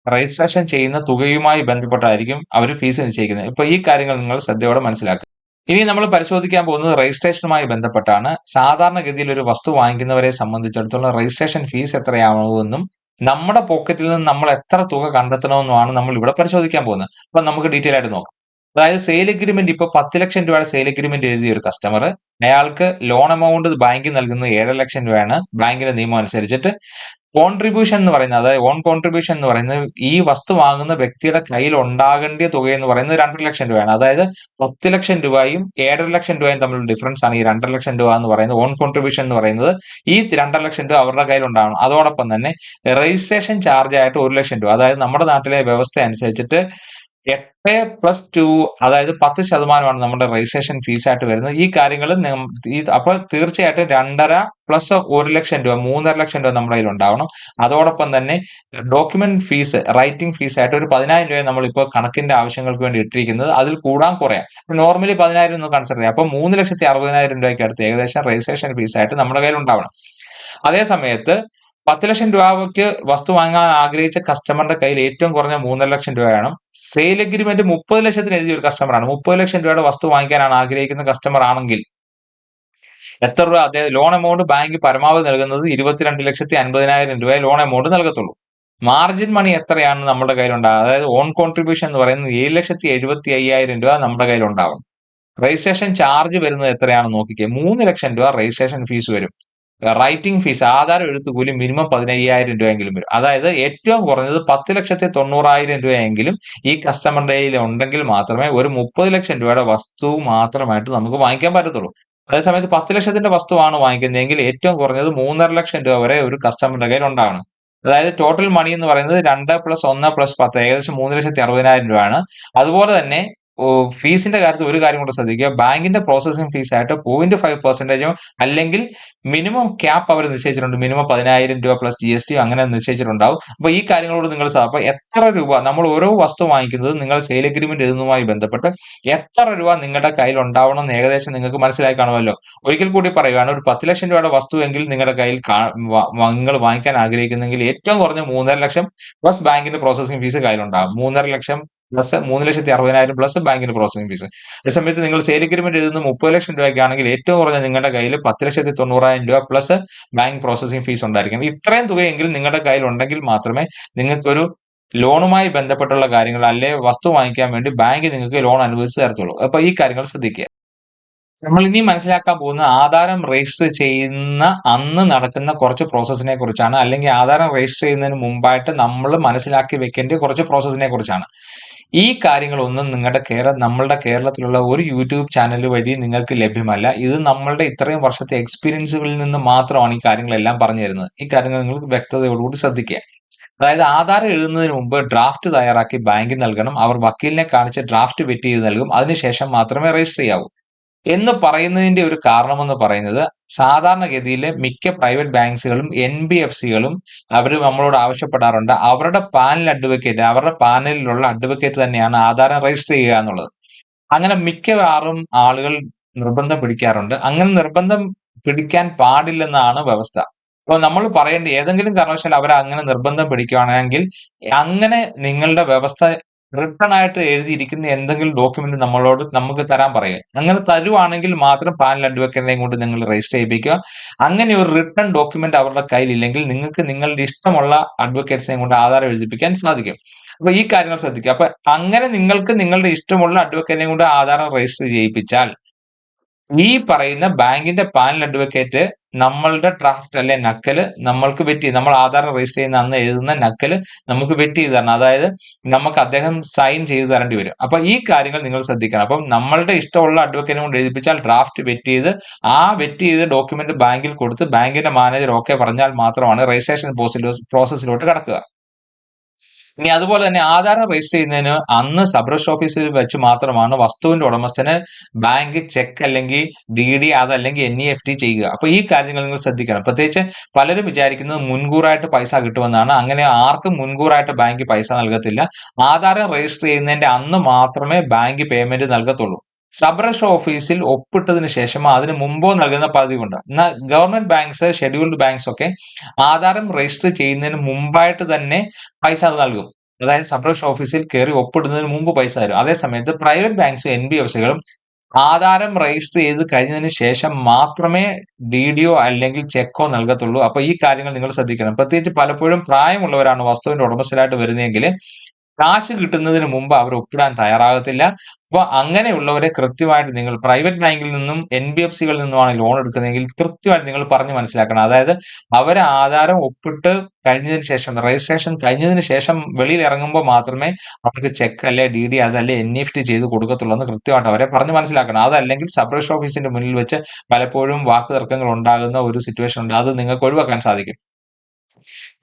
രജിസ്ട്രേഷൻ ചെയ്യുന്ന തുകയുമായി ബന്ധപ്പെട്ടായിരിക്കും അവർ ഫീസ് നിശ്ചയിക്കുന്നത്. ഇപ്പൊ ഈ കാര്യങ്ങൾ നിങ്ങൾ ശ്രദ്ധയോടെ മനസ്സിലാക്കുക. ഇനി നമ്മൾ പരിശോധിക്കാൻ പോകുന്നത് രജിസ്ട്രേഷനുമായി ബന്ധപ്പെട്ടാണ്. സാധാരണഗതിയിൽ ഒരു വസ്തു വാങ്ങിക്കുന്നവരെ സംബന്ധിച്ചിടത്തോളം രജിസ്ട്രേഷൻ ഫീസ് എത്രയാവുമെന്നും നമ്മുടെ പോക്കറ്റിൽ നിന്ന് നമ്മൾ എത്ര തുക കണ്ടെത്തണമെന്നുമാണ് നമ്മൾ ഇവിടെ പരിശോധിക്കാൻ പോകുന്നത്. അപ്പൊ നമുക്ക് ഡീറ്റെയിൽ ആയിട്ട് നോക്കാം. അതായത് സെയിൽ അഗ്രിമെന്റ് ഇപ്പൊ പത്ത് ലക്ഷം രൂപയുടെ സെയിൽ അഗ്രിമെന്റ് എഴുതിയ ഒരു കസ്റ്റമർ അയാൾക്ക് ലോൺ എമൗണ്ട് ബാങ്കിൽ നൽകുന്നത് ഏഴര ലക്ഷം രൂപയാണ് ബാങ്കിന്റെ നിയമം അനുസരിച്ചിട്ട് കോൺട്രിബ്യൂഷൻ എന്ന് പറയുന്നത് അതായത് ഓൺ കോൺട്രിബ്യൂഷൻ എന്ന് പറയുന്നത് ഈ വസ്തു വാങ്ങുന്ന വ്യക്തിയുടെ കയ്യിൽ ഉണ്ടാകേണ്ട തുക എന്ന് പറയുന്നത് രണ്ടര ലക്ഷം രൂപയാണ്. അതായത് പത്ത് ലക്ഷം രൂപയും ഏഴര ലക്ഷം രൂപയും തമ്മിലുള്ള ഡിഫറൻസ് ആണ് ഈ രണ്ടര ലക്ഷം രൂപ എന്ന് പറയുന്നത്. ഓൺ കോൺട്രിബ്യൂഷൻ എന്ന് പറയുന്നത് ഈ രണ്ടര ലക്ഷം രൂപ അവരുടെ കയ്യിൽ ഉണ്ടാവണം. അതോടൊപ്പം തന്നെ രജിസ്ട്രേഷൻ ചാർജ് ആയിട്ട് ഒരു ലക്ഷം രൂപ. അതായത് നമ്മുടെ നാട്ടിലെ വ്യവസ്ഥ അനുസരിച്ചിട്ട് എട്ട് പ്ലസ് ടു അതായത് പത്ത് ശതമാനമാണ് നമ്മുടെ രജിസ്ട്രേഷൻ ഫീസ് ആയിട്ട് വരുന്നത്. ഈ കാര്യങ്ങൾ അപ്പോൾ തീർച്ചയായിട്ടും രണ്ടര പ്ലസ് ഒരു ലക്ഷം രൂപ മൂന്നര ലക്ഷം രൂപ നമ്മുടെ കയ്യിൽ ഉണ്ടാവണം. അതോടൊപ്പം തന്നെ ഡോക്യുമെന്റ് ഫീസ് റൈറ്റിംഗ് ഫീസ് ആയിട്ട് ഒരു പതിനായിരം രൂപ നമ്മളിപ്പോൾ കണക്കിന്റെ ആവശ്യങ്ങൾക്ക് വേണ്ടി ഇട്ടിരിക്കുന്നത്. അതിൽ കൂടാൻ കുറയാം. നോർമലി പതിനായിരം ഒന്ന് കൺസിഡർ ചെയ്യാം. അപ്പൊ മൂന്ന് ലക്ഷത്തി അറുപതിനായിരം രൂപയ്ക്ക് അടുത്ത് ഏകദേശം രജിസ്ട്രേഷൻ ഫീസ് ആയിട്ട് നമ്മുടെ കയ്യിൽ ഉണ്ടാവണം. അതേ സമയത്ത് പത്ത് ലക്ഷം രൂപയ്ക്ക് വസ്തു വാങ്ങാൻ ആഗ്രഹിച്ച കസ്റ്റമറിന്റെ കയ്യിൽ ഏറ്റവും കുറഞ്ഞ മൂന്നര ലക്ഷം രൂപയാണ് സെയിൽ അഗ്രിമെന്റ് മുപ്പത് ലക്ഷത്തിന് എഴുതിയ ഒരു കസ്റ്റമറാണ് മുപ്പത് ലക്ഷം രൂപയുടെ വസ്തു വാങ്ങിക്കാനാണ് ആഗ്രഹിക്കുന്ന കസ്റ്റമർ ആണെങ്കിൽ എത്ര രൂപ അദ്ദേഹം ലോൺ എമൗണ്ട് ബാങ്ക് പരമാവധി നൽകുന്നത് ഇരുപത്തിരണ്ട് ലക്ഷത്തി അൻപതിനായിരം രൂപ ലോൺ എമൗണ്ട് നൽകത്തുള്ളൂ. മാർജിൻ മണി എത്രയാണ് നമ്മുടെ കയ്യിലുണ്ടാകുക അതായത് ഓൺ കോൺട്രിബ്യൂഷൻ എന്ന് പറയുന്നത് ഏഴ് ലക്ഷത്തി എഴുപത്തി അയ്യായിരം രൂപ നമ്മുടെ കയ്യിലുണ്ടാവും. രജിസ്ട്രേഷൻ ചാർജ് വരുന്നത് എത്രയാണെന്ന് നോക്കിക്കേ. മൂന്ന് ലക്ഷം രൂപ രജിസ്ട്രേഷൻ ഫീസ് വരും. റൈറ്റിംഗ് ഫീസ് ആധാരം എഴുത്തുകൂലി മിനിമം പതിനയ്യായിരം രൂപയെങ്കിലും വരും. അതായത് ഏറ്റവും കുറഞ്ഞത് പത്ത് ലക്ഷത്തി തൊണ്ണൂറായിരം രൂപയെങ്കിലും ഈ കസ്റ്റമറിന്റെ കയ്യിൽ ഉണ്ടെങ്കിൽ മാത്രമേ ഒരു മുപ്പത് ലക്ഷം രൂപയുടെ വസ്തു മാത്രമായിട്ട് നമുക്ക് വാങ്ങിക്കാൻ പറ്റത്തുള്ളൂ. അതേസമയത്ത് പത്ത് ലക്ഷത്തിന്റെ വസ്തുവാണ് വാങ്ങിക്കുന്നതെങ്കിൽ ഏറ്റവും കുറഞ്ഞത് മൂന്നര ലക്ഷം രൂപ വരെ ഒരു കസ്റ്റമറിന്റെ കയ്യിൽ ഉണ്ടാവണം. അതായത് ടോട്ടൽ മണി എന്ന് പറയുന്നത് രണ്ട് പ്ലസ് ഒന്ന് പ്ലസ് പത്ത് ഏകദേശം മൂന്ന് ലക്ഷത്തി അറുപതിനായിരം രൂപയാണ്. അതുപോലെ തന്നെ ഫീസിന്റെ കാര്യത്തിൽ ഒരു കാര്യം കൂടെ ശ്രദ്ധിക്കുക. ബാങ്കിന്റെ പ്രോസസിംഗ് ഫീസ് ആയിട്ട് പോയിന്റ് ഫൈവ് പെർസെന്റേജോ അല്ലെങ്കിൽ മിനിമം ക്യാപ്പ് അവർ നിശ്ചയിച്ചിട്ടുണ്ട്. മിനിമം പതിനായിരം രൂപ പ്ലസ് ജി എസ് ടി അങ്ങനെ നിശ്ചയിച്ചിട്ടുണ്ടാവും. അപ്പൊ ഈ കാര്യങ്ങളോട് നിങ്ങൾ അപ്പൊ എത്ര രൂപ നമ്മൾ ഓരോ വസ്തു വാങ്ങിക്കുന്നത് നിങ്ങൾ സെയിൽ അഗ്രിമെന്റ് എഴുതുന്നതുമായി ബന്ധപ്പെട്ട് എത്ര രൂപ നിങ്ങളുടെ കയ്യിൽ ഉണ്ടാവണം എന്ന് ഏകദേശം നിങ്ങൾക്ക് മനസ്സിലായി കാണുമല്ലോ. ഒരിക്കൽ കൂടി പറയുകയാണ് ഒരു പത്ത് ലക്ഷം രൂപയുടെ വസ്തു എങ്കിൽ നിങ്ങളുടെ കയ്യിൽ നിങ്ങൾ വാങ്ങിക്കാൻ ആഗ്രഹിക്കുന്നെങ്കിൽ ഏറ്റവും കുറഞ്ഞ മൂന്നര ലക്ഷം പ്ലസ് ബാങ്കിന്റെ പ്രോസസിംഗ് ഫീസ് കയ്യിലുണ്ടാകും മൂന്നര ലക്ഷം പ്ലസ് മൂന്ന് ലക്ഷത്തി അറുപതിനായിരം പ്ലസ് ബാങ്കിന് പ്രോസസിംഗ് ഫീസ് അതേ സമയത്ത് നിങ്ങൾ സെയിൽ അഗ്രിമെന്റ് എഴുതുന്ന മുപ്പത് ലക്ഷം രൂപയ്ക്കാണെങ്കിൽ ഏറ്റവും കുറഞ്ഞ നിങ്ങളുടെ കയ്യിൽ പത്ത് ലക്ഷത്തി തൊണ്ണൂറായിരം രൂപ പ്ലസ് ബാങ്ക് പ്രോസസിംഗ് ഫീസ് ഉണ്ടായിരിക്കും ഇത്രയും തുകയെങ്കിലും നിങ്ങളുടെ കയ്യിൽ ഉണ്ടെങ്കിൽ മാത്രമേ നിങ്ങൾക്കൊരു ലോണുമായി ബന്ധപ്പെട്ടുള്ള കാര്യങ്ങൾ അല്ലെ വസ്തു വാങ്ങിക്കാൻ വേണ്ടി ബാങ്ക് നിങ്ങൾക്ക് ലോൺ അനുവദിച്ച് തരത്തുള്ളൂ. അപ്പൊ ഈ കാര്യങ്ങൾ ശ്രദ്ധിക്കുക. നമ്മൾ ഇനി മനസ്സിലാക്കാൻ പോകുന്ന ആധാരം രജിസ്റ്റർ ചെയ്യുന്ന അന്ന് നടക്കുന്ന കുറച്ച് പ്രോസസ്സിനെ കുറിച്ചാണ്. അല്ലെങ്കിൽ ആധാരം രജിസ്റ്റർ ചെയ്യുന്നതിന് മുമ്പായിട്ട് നമ്മൾ മനസ്സിലാക്കി വെക്കേണ്ട കുറച്ച് പ്രോസസ്സിനെ കുറിച്ചാണ്. ഈ കാര്യങ്ങളൊന്നും നിങ്ങളുടെ കേരള നമ്മളുടെ കേരളത്തിലുള്ള ഒരു യൂട്യൂബ് ചാനൽ വഴി നിങ്ങൾക്ക് ലഭ്യമല്ല. ഇത് നമ്മളുടെ ഇത്രയും വർഷത്തെ എക്സ്പീരിയൻസുകളിൽ നിന്ന് മാത്രമാണ് ഈ കാര്യങ്ങളെല്ലാം പറഞ്ഞു തരുന്നത്. ഈ കാര്യങ്ങൾ നിങ്ങൾ വ്യക്തതയോടുകൂടി ശ്രദ്ധിക്കുക. അതായത് ആധാർ എഴുതുന്നതിന് മുമ്പ് ഡ്രാഫ്റ്റ് തയ്യാറാക്കി ബാങ്കിൽ നൽകണം. അവർ വക്കീലിനെ കാണിച്ച് ഡ്രാഫ്റ്റ് വെറ്റ് ചെയ്ത് നൽകും അതിനുശേഷം മാത്രമേ രജിസ്റ്റർ ചെയ്യാവൂ. എന്ന് പറയുന്നതിന്റെ ഒരു കാരണമെന്ന് പറയുന്നത് സാധാരണഗതിയിൽ മിക്ക പ്രൈവറ്റ് ബാങ്ക്സുകളും എൻ ബി എഫ് സികളും അവർ നമ്മളോട് ആവശ്യപ്പെടാറുണ്ട്. അവരുടെ പാനൽ അഡ്വക്കേറ്റ് അവരുടെ പാനലിലുള്ള അഡ്വക്കേറ്റ് തന്നെയാണ് ആധാരം രജിസ്റ്റർ ചെയ്യുക എന്നുള്ളത്. അങ്ങനെ മിക്കവാറും ആളുകൾ നിർബന്ധം പിടിക്കാറുണ്ട്. അങ്ങനെ നിർബന്ധം പിടിക്കാൻ പാടില്ലെന്നാണ് വ്യവസ്ഥ. അപ്പോൾ നമ്മൾ പറയേണ്ട ഏതെങ്കിലും കാരണവശാൽ അവർ അങ്ങനെ നിർബന്ധം പിടിക്കുകയാണെങ്കിൽ അങ്ങനെ നിങ്ങളുടെ വ്യവസ്ഥ റിട്ടൺ ആയിട്ട് എഴുതിയിരിക്കുന്ന എന്തെങ്കിലും ഡോക്യുമെന്റ് നമ്മളോട് നമുക്ക് തരാൻ പറയുക. അങ്ങനെ തരുവാണെങ്കിൽ മാത്രം പാനൽ അഡ്വക്കേറ്റിനെയും കൊണ്ട് നിങ്ങൾ രജിസ്റ്റർ ചെയ്യിപ്പിക്കുക. അങ്ങനെ ഒരു റിട്ടേൺ ഡോക്യുമെന്റ് അവരുടെ കയ്യിലില്ലെങ്കിൽ നിങ്ങൾക്ക് നിങ്ങളുടെ ഇഷ്ടമുള്ള അഡ്വക്കേറ്റ്സിനെ കൊണ്ട് ആധാരം എഴുതിപ്പിക്കാൻ സാധിക്കും. അപ്പൊ ഈ കാര്യങ്ങൾ ശ്രദ്ധിക്കുക. അപ്പൊ അങ്ങനെ നിങ്ങൾക്ക് നിങ്ങളുടെ ഇഷ്ടമുള്ള അഡ്വക്കേറ്റിനെ കൊണ്ട് ആധാരം രജിസ്റ്റർ ചെയ്യിപ്പിച്ചാൽ ഈ പറയുന്ന ബാങ്കിന്റെ പാനൽ അഡ്വക്കേറ്റ് നമ്മളുടെ ഡ്രാഫ്റ്റ് അല്ലെ നക്കൽ നമ്മൾക്ക് വെറ്റി നമ്മൾ ആധാർ രജിസ്റ്റർ ചെയ്യുന്ന അന്ന് എഴുതുന്ന നക്കൽ നമുക്ക് വെറ്റി ചെയ്ത് തരണം. അതായത് നമുക്ക് അദ്ദേഹം സൈൻ ചെയ്ത് തരേണ്ടി വരും. അപ്പൊ ഈ കാര്യങ്ങൾ നിങ്ങൾ ശ്രദ്ധിക്കണം. അപ്പം നമ്മളുടെ ഇഷ്ടമുള്ള അഡ്വക്കേറ്റിനെ കൊണ്ട് എഴുതിപ്പിച്ചാൽ ഡ്രാഫ്റ്റ് വെറ്റ് ചെയ്ത് ആ വെറ്റ് ചെയ്ത് ഡോക്യുമെന്റ് ബാങ്കിൽ കൊടുത്ത് ബാങ്കിന്റെ മാനേജർ ഓക്കെ പറഞ്ഞാൽ മാത്രമാണ് രജിസ്ട്രേഷൻ പ്രോസസ്സിലോട്ട് കടക്കുക. ഇനി അതുപോലെ തന്നെ ആധാരം രജിസ്റ്റർ ചെയ്യുന്നതിന് അന്ന് സബ് ഓഫീസിൽ വെച്ച് മാത്രമാണ് വസ്തുവിന്റെ ഉടമസ്ഥന് ബാങ്ക് ചെക്ക് അല്ലെങ്കിൽ ഡി ഡി അതല്ലെങ്കിൽ എൻ ഇ എഫ് ടി ചെയ്യുക. അപ്പൊ ഈ കാര്യങ്ങൾ നിങ്ങൾ ശ്രദ്ധിക്കണം. പ്രത്യേകിച്ച് പലരും വിചാരിക്കുന്നത് മുൻകൂറായിട്ട് പൈസ കിട്ടുമെന്നാണ്. അങ്ങനെ ആർക്കും മുൻകൂറായിട്ട് ബാങ്ക് പൈസ നൽകത്തില്ല. ആധാരം രജിസ്റ്റർ ചെയ്യുന്നതിന്റെ അന്ന് മാത്രമേ ബാങ്ക് പേയ്മെന്റ് നൽകത്തുള്ളൂ. സബ് ഓഫീസിൽ ഒപ്പിട്ടതിന് ശേഷം അതിന് മുമ്പോ നൽകുന്ന പതിവുണ്ട്. എന്നാൽ ഗവൺമെന്റ് ബാങ്ക്സ് ഷെഡ്യൂൾഡ് ബാങ്ക്സ് ഒക്കെ ആധാരം രജിസ്റ്റർ ചെയ്യുന്നതിന് മുമ്പായിട്ട് തന്നെ പൈസ അത് നൽകും. അതായത് സബ് ഓഫീസിൽ കയറി ഒപ്പിടുന്നതിന് മുമ്പ് പൈസ തരും. അതേസമയത്ത് private banks N B F സികളും ആധാരം രജിസ്റ്റർ ചെയ്ത് കഴിഞ്ഞതിന് ശേഷം മാത്രമേ ഡി അല്ലെങ്കിൽ ചെക്കോ നൽകത്തുള്ളൂ. അപ്പൊ ഈ കാര്യങ്ങൾ നിങ്ങൾ ശ്രദ്ധിക്കണം. പ്രത്യേകിച്ച് പലപ്പോഴും പ്രായമുള്ളവരാണ് വസ്തുവിന്റെ ഉടമസ്ഥരായിട്ട് വരുന്നതെങ്കിൽ കാശ് കിട്ടുന്നതിന് മുമ്പ് അവർ ഒപ്പിടാൻ തയ്യാറാകത്തില്ല. അപ്പൊ അങ്ങനെയുള്ളവരെ കൃത്യമായിട്ട് നിങ്ങൾ പ്രൈവറ്റ് ബാങ്കിൽ നിന്നും എൻ ബി എഫ് സികളിൽ നിന്നുമാണ് ലോൺ എടുക്കുന്നതെങ്കിൽ കൃത്യമായിട്ട് നിങ്ങൾ പറഞ്ഞ് മനസ്സിലാക്കണം. അതായത് അവരെ ആധാരം ഒപ്പിട്ട് കഴിഞ്ഞതിന് ശേഷം രജിസ്ട്രേഷൻ കഴിഞ്ഞതിന് ശേഷം വെളിയിൽ ഇറങ്ങുമ്പോൾ മാത്രമേ അവർക്ക് ചെക്ക് അല്ലെ ഡി ഡി അതല്ലേ എൻ എഫ് ടി ചെയ്ത് കൊടുക്കത്തുള്ളൂ എന്ന് കൃത്യമായിട്ട് അവരെ പറഞ്ഞ് മനസ്സിലാക്കണം. അതല്ലെങ്കിൽ സബ് രജിസ്റ്റർ ഓഫീസിന്റെ മുന്നിൽ വെച്ച് പലപ്പോഴും വാക്ക് തർക്കങ്ങൾ ഉണ്ടാകുന്ന ഒരു സിറ്റുവേഷൻ ഉണ്ട്. അത് നിങ്ങൾക്ക് ഒഴിവാക്കാൻ സാധിക്കും.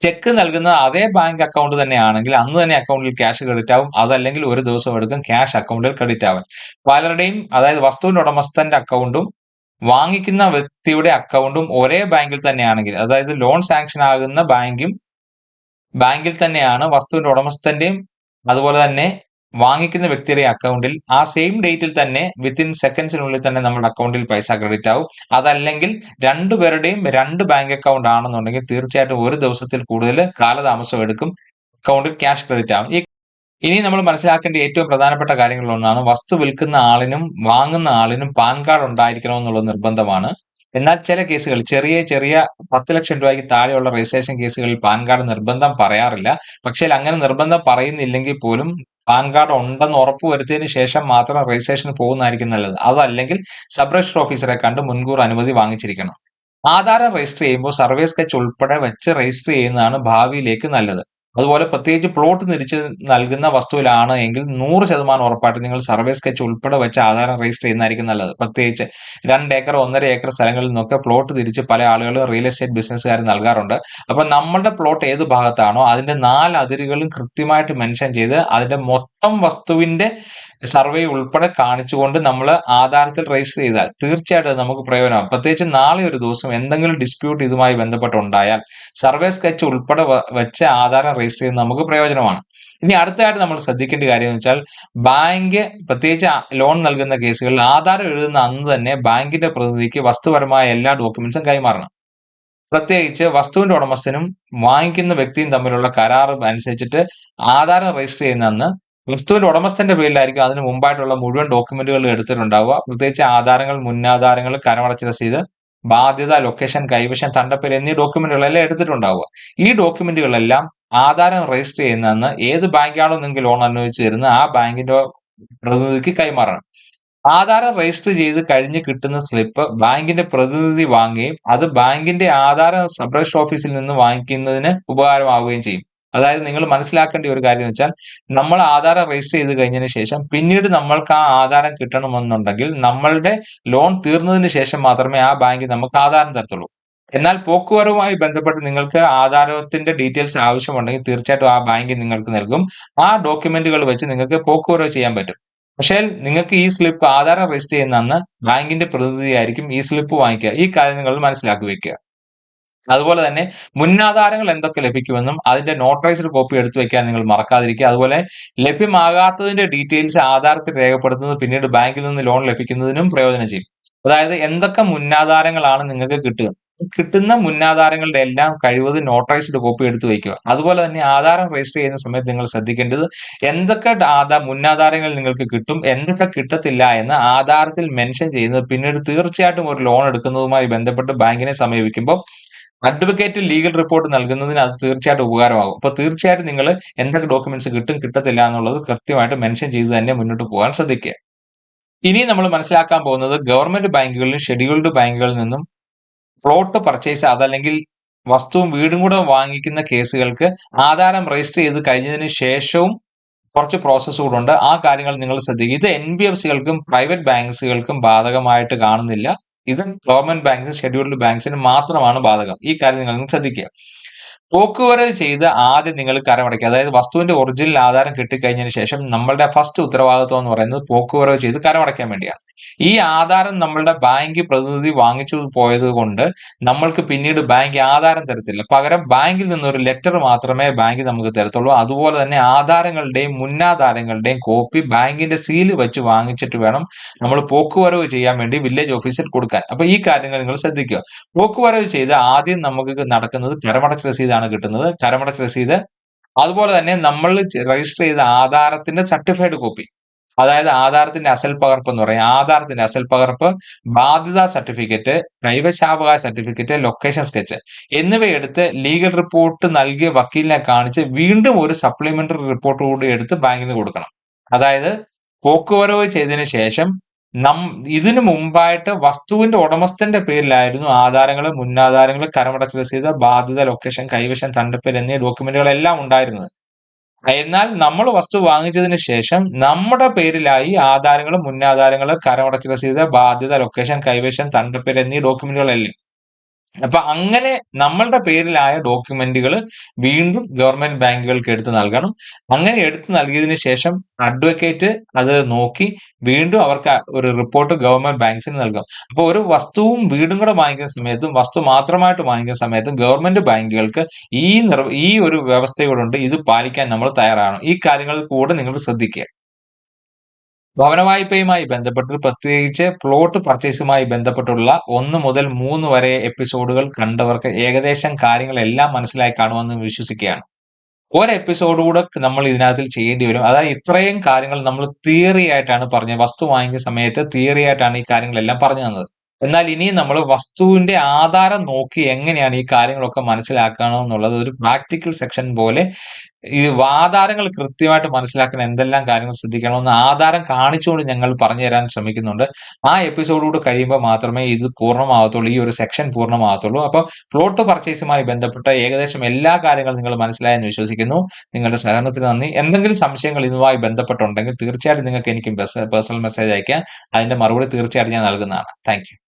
ചെക്ക് നൽകുന്ന അതേ ബാങ്ക് അക്കൗണ്ട് തന്നെയാണെങ്കിൽ അന്ന് തന്നെ അക്കൗണ്ടിൽ ക്യാഷ് ക്രെഡിറ്റ് ആവും. അതല്ലെങ്കിൽ ഒരു ദിവസം എടുക്കും ക്യാഷ് അക്കൗണ്ടിൽ ക്രെഡിറ്റ് ആവാൻ പലരുടെയും അതായത് വസ്തുവിന്റെ ഉടമസ്ഥന്റെ അക്കൗണ്ടും വാങ്ങിക്കുന്ന വ്യക്തിയുടെ അക്കൗണ്ടും ഒരേ ബാങ്കിൽ തന്നെയാണെങ്കിൽ അതായത് ലോൺ സാങ്ഷൻ ആകുന്ന ബാങ്കും ബാങ്കിൽ തന്നെയാണ് വസ്തുവിന്റെ ഉടമസ്ഥന്റെയും അതുപോലെ തന്നെ വാങ്ങിക്കുന്ന വ്യക്തിയുടെ അക്കൗണ്ടിൽ ആ സെയിം ഡേറ്റിൽ തന്നെ വിത്തിൻ സെക്കൻഡ്സിനുള്ളിൽ തന്നെ നമ്മുടെ അക്കൗണ്ടിൽ പൈസ ക്രെഡിറ്റ് ആവും. അതല്ലെങ്കിൽ രണ്ടുപേരുടെയും രണ്ട് ബാങ്ക് അക്കൗണ്ട് ആണെന്നുണ്ടെങ്കിൽ തീർച്ചയായിട്ടും ഒരു ദിവസത്തിൽ കൂടുതൽ കാലതാമസം എടുക്കും. അക്കൗണ്ടിൽ ക്യാഷ് ക്രെഡിറ്റ് ആവും. ഇനി നമ്മൾ മനസ്സിലാക്കേണ്ട ഏറ്റവും പ്രധാനപ്പെട്ട കാര്യങ്ങളിലൊന്നാണ് വസ്തു വിൽക്കുന്ന ആളിനും വാങ്ങുന്ന ആളിനും പാൻ കാർഡ് ഉണ്ടായിരിക്കണം എന്നുള്ള നിർബന്ധമാണ്. എന്നാൽ ചില കേസുകൾ ചെറിയ ചെറിയ പത്ത് ലക്ഷം രൂപയ്ക്ക് താഴെയുള്ള രജിസ്ട്രേഷൻ കേസുകളിൽ പാൻ കാർഡ് നിർബന്ധം പറയാറില്ല. പക്ഷേ അങ്ങനെ നിർബന്ധം പറയുന്നില്ലെങ്കിൽ പോലും പാൻ കാർഡ് ഉണ്ടെന്ന് ഉറപ്പ് വരുത്തിയതിന് ശേഷം മാത്രം രജിസ്ട്രേഷൻ പോകുന്നതായിരിക്കും നല്ലത്. അതല്ലെങ്കിൽ സബ് രജിസ്റ്റർ ഓഫീസറെ കണ്ട് മുൻകൂർ അനുമതി വാങ്ങിച്ചിരിക്കണം. ആധാരം രജിസ്റ്റർ ചെയ്യുമ്പോൾ സർവേ സ്കെച്ച് ഉൾപ്പെടെ വെച്ച് രജിസ്റ്റർ ചെയ്യുന്നതാണ് ഭാവിയിലേക്ക് നല്ലത്. അതുപോലെ പ്രത്യേകിച്ച് പ്ലോട്ട് തിരിച്ച് നൽകുന്ന വസ്തുവിലാണ് എങ്കിൽ നൂറ് ശതമാനം ഉറപ്പായിട്ട് നിങ്ങൾ സർവേ സ്കെച്ച് ഉൾപ്പെടെ വെച്ച് ആധാരം രജിസ്റ്റർ ചെയ്യുന്നതായിരിക്കും നല്ലത്. പ്രത്യേകിച്ച് രണ്ട് ഏക്കർ ഒന്നര ഏക്കർ സ്ഥലങ്ങളിൽ നിന്നൊക്കെ പ്ലോട്ട് തിരിച്ച് പല ആളുകളും റിയൽ എസ്റ്റേറ്റ് ബിസിനസ്സുകാർ നൽകാറുണ്ട്. അപ്പൊ നമ്മുടെ പ്ലോട്ട് ഏത് ഭാഗത്താണോ അതിന്റെ നാല് അതിരുകളും കൃത്യമായിട്ട് മെൻഷൻ ചെയ്ത് അതിന്റെ മൊത്തം വസ്തുവിന്റെ സർവേ ഉൾപ്പെടെ കാണിച്ചുകൊണ്ട് നമ്മൾ ആധാരത്തിൽ രജിസ്റ്റർ ചെയ്താൽ തീർച്ചയായിട്ടും നമുക്ക് പ്രയോജനമാകും. പ്രത്യേകിച്ച് നാളെ ഒരു ദിവസം എന്തെങ്കിലും ഡിസ്പ്യൂട്ട് ഇതുമായി ബന്ധപ്പെട്ടുണ്ടായാൽ സർവേ സ്കെച്ച് ഉൾപ്പെടെ വെച്ച് ആധാരം രജിസ്റ്റർ ചെയ്യുന്നത് നമുക്ക് പ്രയോജനമാണ്. ഇനി അടുത്തതായിട്ട് നമ്മൾ ശ്രദ്ധിക്കേണ്ട കാര്യം എന്ന് വെച്ചാൽ ബാങ്ക് പ്രത്യേകിച്ച് ലോൺ നൽകുന്ന കേസുകളിൽ ആധാരം എഴുതുന്ന അന്ന് തന്നെ ബാങ്കിന്റെ പ്രതിനിധിക്ക് വസ്തുപരമായ എല്ലാ ഡോക്യുമെന്റ്സും കൈമാറണം. പ്രത്യേകിച്ച് വസ്തുവിന്റെ ഉടമസ്ഥനും വാങ്ങിക്കുന്ന വ്യക്തിയും തമ്മിലുള്ള കരാർ അനുസരിച്ചിട്ട് ആധാരം രജിസ്റ്റർ ചെയ്യുന്ന അന്ന് വസ്തുവിന്റെ ഉടമസ്ഥന്റെ പേരിലായിരിക്കും അതിന് മുമ്പായിട്ടുള്ള മുഴുവൻ ഡോക്യുമെന്റുകൾ എടുത്തിട്ടുണ്ടാവുക. പ്രത്യേകിച്ച് ആധാരങ്ങൾ മുന്നാധാരങ്ങൾ കരമടച്ച രസീത് ബാധ്യത ലൊക്കേഷൻ കൈവശം തണ്ടപ്പേര് എന്നീ ഡോക്യുമെന്റുകളെല്ലാം എടുത്തിട്ടുണ്ടാവുക. ഈ ഡോക്യുമെന്റുകളെല്ലാം ആധാരം രജിസ്റ്റർ ചെയ്യുന്നതെന്ന് ഏത് ബാങ്കാണോ നിങ്ങൾക്ക് ലോൺ അനുവദിച്ചു തരുന്നത് ആ ബാങ്കിന്റെ പ്രതിനിധിക്ക് കൈമാറണം. ആധാരം രജിസ്റ്റർ ചെയ്ത് കഴിഞ്ഞ് കിട്ടുന്ന സ്ലിപ്പ് ബാങ്കിന്റെ പ്രതിനിധി വാങ്ങുകയും അത് ബാങ്കിന്റെ ആധാരം സബ് രജിസ്റ്റർ ഓഫീസിൽ നിന്ന് വാങ്ങിക്കുന്നതിന് ഉപകാരമാവുകയും ചെയ്യും. അതായത് നിങ്ങൾ മനസ്സിലാക്കേണ്ട ഒരു കാര്യം എന്ന് വെച്ചാൽ നമ്മൾ ആധാരം രജിസ്റ്റർ ചെയ്ത് കഴിഞ്ഞതിന് ശേഷം പിന്നീട് നമ്മൾക്ക് ആ ആധാരം കിട്ടണമെന്നുണ്ടെങ്കിൽ നമ്മളുടെ ലോൺ തീർന്നതിന് ശേഷം മാത്രമേ ആ ബാങ്ക് നമുക്ക് ആധാരം തരത്തുള്ളൂ. എന്നാൽ പോക്കുവരവുമായി ബന്ധപ്പെട്ട് നിങ്ങൾക്ക് ആധാരത്തിന്റെ ഡീറ്റെയിൽസ് ആവശ്യമുണ്ടെങ്കിൽ തീർച്ചയായിട്ടും ആ ബാങ്ക് നിങ്ങൾക്ക് നൽകും. ആ ഡോക്യുമെന്റുകൾ വെച്ച് നിങ്ങൾക്ക് പോക്കുവരവ് ചെയ്യാൻ പറ്റും. പക്ഷേ നിങ്ങൾക്ക് ഈ സ്ലിപ്പ് ആധാരം രജിസ്റ്റർ ചെയ്യുന്ന അന്ന് ബാങ്കിന്റെ പ്രതിനിധിയായിരിക്കും ഈ സ്ലിപ്പ് വാങ്ങിക്കുക. ഈ കാര്യം നിങ്ങൾ മനസ്സിലാക്കി വെക്കുക. അതുപോലെ തന്നെ മുന്നാധാരങ്ങൾ എന്തൊക്കെ ലഭിക്കുമെന്നും അതിന്റെ നോട്ടറൈസ്ഡ് കോപ്പി എടുത്തു വെക്കാൻ നിങ്ങൾ മറക്കാതിരിക്കുക. അതുപോലെ ലഭ്യമാകാത്തതിന്റെ ഡീറ്റെയിൽസ് ആധാരത്തിൽ രേഖപ്പെടുത്തുന്നത് പിന്നീട് ബാങ്കിൽ നിന്ന് ലോൺ ലഭിക്കുന്നതിനും പ്രയോജനം ചെയ്യും. അതായത് എന്തൊക്കെ മുന്നാധാരങ്ങളാണ് നിങ്ങൾക്ക് കിട്ടുക? കിട്ടുന്ന മുന്നാധാരങ്ങളുടെ എല്ലാം കഴിവത് നോട്ടറൈസ്ഡ് കോപ്പി എടുത്തു വയ്ക്കുക അതുപോലെ തന്നെ ആധാരം രജിസ്റ്റർ ചെയ്യുന്ന സമയത്ത് നിങ്ങൾ ശ്രദ്ധിക്കേണ്ടത് എന്തൊക്കെ ആധാ മുന്നാധാരങ്ങൾ നിങ്ങൾക്ക് കിട്ടും എന്തൊക്കെ കിട്ടത്തില്ല എന്ന് ആധാരത്തിൽ മെൻഷൻ ചെയ്യുന്നത് പിന്നീട് തീർച്ചയായിട്ടും ഒരു ലോൺ എടുക്കുന്നതുമായി ബന്ധപ്പെട്ട് ബാങ്കിനെ സമീപിക്കുമ്പോൾ അഡ്വക്കേറ്റ് ലീഗൽ റിപ്പോർട്ട് നൽകുന്നതിന് അത് തീർച്ചയായിട്ടും ഉപകാരമാകും. അപ്പൊ തീർച്ചയായിട്ടും നിങ്ങൾ എന്തൊക്കെ ഡോക്യുമെന്റ്സ് കിട്ടും കിട്ടത്തില്ല എന്നുള്ളത് കൃത്യമായിട്ട് മെൻഷൻ ചെയ്ത് തന്നെ മുന്നോട്ട് പോകാൻ ശ്രദ്ധിക്കുക. ഇനി നമ്മൾ മനസ്സിലാക്കാൻ പോകുന്നത് ഗവൺമെന്റ് ബാങ്കുകളിലും ഷെഡ്യൂൾഡ് ബാങ്കുകളിൽ നിന്നും പ്ലോട്ട് പർച്ചേസ് അതല്ലെങ്കിൽ വസ്തുവും വീടും കൂടെ വാങ്ങിക്കുന്ന കേസുകൾക്ക് ആധാരം രജിസ്റ്റർ ചെയ്ത് കഴിഞ്ഞതിന് ശേഷവും കുറച്ച് പ്രോസസ്സ് കൂടെ ഉണ്ട്. ആ കാര്യങ്ങൾ നിങ്ങൾ ശ്രദ്ധിക്കുക. ഇത് എൻ ബി എഫ് സികൾക്കും പ്രൈവറ്റ് ബാങ്ക്സുകൾക്കും ബാധകമായിട്ട് കാണുന്നില്ല. ഇത് ഗവൺമെന്റ് ബാങ്ക്സ് ഷെഡ്യൂൾഡ് ബാങ്ക്സിന് മാത്രമാണ് ബാധകം. ഈ കാര്യം നിങ്ങൾ ശ്രദ്ധിക്കുക. പോക്കുവരവ് ചെയ്ത് ആദ്യം നിങ്ങൾ കരമടയ്ക്കുക അതായത് വസ്തുവിന്റെ ഒറിജിനൽ ആധാരം കിട്ടിക്കഴിഞ്ഞതിന് ശേഷം നമ്മളുടെ ഫസ്റ്റ് ഉത്തരവാദിത്വം എന്ന് പറയുന്നത് പോക്കുവരവ് ചെയ്ത് കരമടയ്ക്കാൻ വേണ്ടിയാണ്. ഈ ആധാരം നമ്മളുടെ ബാങ്ക് പ്രതിനിധി വാങ്ങിച്ചു പോയത് കൊണ്ട് നമ്മൾക്ക് പിന്നീട് ബാങ്ക് ആധാരം തരത്തില്ല. പകരം ബാങ്കിൽ നിന്നൊരു ലെറ്റർ മാത്രമേ ബാങ്ക് നമുക്ക് തരത്തുള്ളൂ. അതുപോലെ തന്നെ ആധാരങ്ങളുടെയും മുന്നാധാരങ്ങളുടെയും കോപ്പി ബാങ്കിന്റെ സീൽ വെച്ച് വാങ്ങിച്ചിട്ട് വേണം നമ്മൾ പോക്കുവരവ് ചെയ്യാൻ വേണ്ടി വില്ലേജ് ഓഫീസിൽ കൊടുക്കാൻ. അപ്പൊ ഈ കാര്യങ്ങൾ നിങ്ങൾ ശ്രദ്ധിക്കുക. പോക്കുവരവ് ചെയ്ത് ആദ്യം നമുക്ക് നടക്കുന്നത് കരമടച്ച രസീതാണ് കിട്ടുന്നത്. കരമടച്ച രസീത്. അതുപോലെ തന്നെ നമ്മൾ രജിസ്റ്റർ ചെയ്ത ആധാരത്തിന്റെ സർട്ടിഫൈഡ് കോപ്പി അതായത് ആധാരത്തിന്റെ അസൽ പകർപ്പ് എന്ന് പറയും. ആധാരത്തിന്റെ അസൽ പകർപ്പ് ബാധ്യത സർട്ടിഫിക്കറ്റ് കൈവശാവകാശ സർട്ടിഫിക്കറ്റ് ലൊക്കേഷൻ സ്കെച്ച് എന്നിവയെടുത്ത് ലീഗൽ റിപ്പോർട്ട് നൽകിയ വക്കീലിനെ കാണിച്ച് വീണ്ടും ഒരു സപ്ലിമെന്ററി റിപ്പോർട്ട് കൂടി എടുത്ത് ബാങ്കിന് കൊടുക്കണം. അതായത് പോക്കുവരവ് ചെയ്തതിന് ശേഷം നം ഇതിനു മുമ്പായിട്ട് വസ്തുവിന്റെ ഉടമസ്ഥന്റെ പേരിലായിരുന്നു ആധാരങ്ങൾ മുന്നാധാരങ്ങൾ കരമടച്ച രസീത് ബാധ്യത ലൊക്കേഷൻ കൈവശം തണ്ടപ്പേർ എന്നീ ഡോക്യുമെന്റുകളെല്ലാം ഉണ്ടായിരുന്നത്. എന്നാൽ നമ്മൾ വസ്തു വാങ്ങിച്ചതിന് ശേഷം നമ്മുടെ പേരിലായി ആധാരങ്ങളും മുന്നാധാരങ്ങൾ കരമടച്ച രസീത് ബാധ്യത ലൊക്കേഷൻ കൈവശം തണ്ടപ്പേര് എന്നീ ഡോക്യുമെന്റുകളെല്ലാം അപ്പൊ അങ്ങനെ നമ്മളുടെ പേരിലായ ഡോക്യുമെന്റുകൾ വീണ്ടും ഗവൺമെന്റ് ബാങ്കുകൾക്ക് എടുത്ത് നൽകണം. അങ്ങനെ എടുത്തു നൽകിയതിന് ശേഷം അഡ്വക്കേറ്റ് അത് നോക്കി വീണ്ടും അവർക്ക് ഒരു റിപ്പോർട്ട് ഗവൺമെന്റ് ബാങ്ക്സിന് നൽകും. അപ്പോൾ ഒരു വസ്തുവും വീടും കൂടെ വാങ്ങിക്കുന്ന സമയത്തും വസ്തു മാത്രമായിട്ട് വാങ്ങിക്കുന്ന സമയത്തും ഗവൺമെന്റ് ബാങ്കുകൾക്ക് ഈ ഈ ഒരു വ്യവസ്ഥയോടുണ്ട് ഇത് പാലിക്കാൻ നമ്മൾ തയ്യാറാണ് ഈ കാര്യങ്ങൾ കൂടെ നിങ്ങൾ ശ്രദ്ധിക്കുക. ഭവന വായ്പയുമായി ബന്ധപ്പെട്ട് പ്രത്യേകിച്ച് പ്ലോട്ട് പർച്ചേസുമായി ബന്ധപ്പെട്ടുള്ള ഒന്ന് മുതൽ മൂന്ന് വരെ എപ്പിസോഡുകൾ കണ്ടവർക്ക് ഏകദേശം കാര്യങ്ങളെല്ലാം മനസ്സിലായി കാണുമെന്ന് വിശ്വസിക്കുകയാണ്. ഒരു എപ്പിസോഡ് കൂടെ നമ്മൾ ഇതിനകത്തിൽ ചെയ്യേണ്ടി വരും. അതായത് ഇത്രയും കാര്യങ്ങൾ നമ്മൾ തിയറി ആയിട്ടാണ് പറഞ്ഞത്. വസ്തു വാങ്ങിക്കുന്ന സമയത്ത് തിയറി ആയിട്ടാണ് ഈ കാര്യങ്ങളെല്ലാം പറഞ്ഞു തന്നത്. എന്നാൽ ഇനി നമ്മൾ വസ്തുവിന്റെ ആധാരം നോക്കി എങ്ങനെയാണ് ഈ കാര്യങ്ങളൊക്കെ മനസ്സിലാക്കണം എന്നുള്ളത് ഒരു പ്രാക്ടിക്കൽ സെക്ഷൻ പോലെ ഈ ആധാരങ്ങൾ കൃത്യമായിട്ട് മനസ്സിലാക്കാൻ എന്തെല്ലാം കാര്യങ്ങൾ ശ്രദ്ധിക്കണമെന്ന് ആധാരം കാണിച്ചുകൊണ്ട് ഞങ്ങൾ പറഞ്ഞു തരാൻ ശ്രമിക്കുന്നുണ്ട്. ആ എപ്പിസോഡോട് കഴിയുമ്പോൾ മാത്രമേ ഇത് പൂർണമാകത്തുള്ളൂ ഈ ഒരു സെക്ഷൻ പൂർണമാകത്തുള്ളൂ അപ്പോൾ പ്ലോട്ട് പർച്ചേസുമായി ബന്ധപ്പെട്ട ഏകദേശം എല്ലാ കാര്യങ്ങളും നിങ്ങൾ മനസ്സിലായെന്ന് വിശ്വസിക്കുന്നു. നിങ്ങളുടെ സഹകരണത്തിന് നന്ദി. എന്തെങ്കിലും സംശയങ്ങൾ ഇതുമായി ബന്ധപ്പെട്ടുണ്ടെങ്കിൽ തീർച്ചയായിട്ടും നിങ്ങൾക്ക് എനിക്ക് പേഴ്സണൽ മെസ്സേജ് അയക്കാം അതിന്റെ മറുപടി തീർച്ചയായിട്ടും ഞാൻ നൽകുന്നതാണ്. താങ്ക്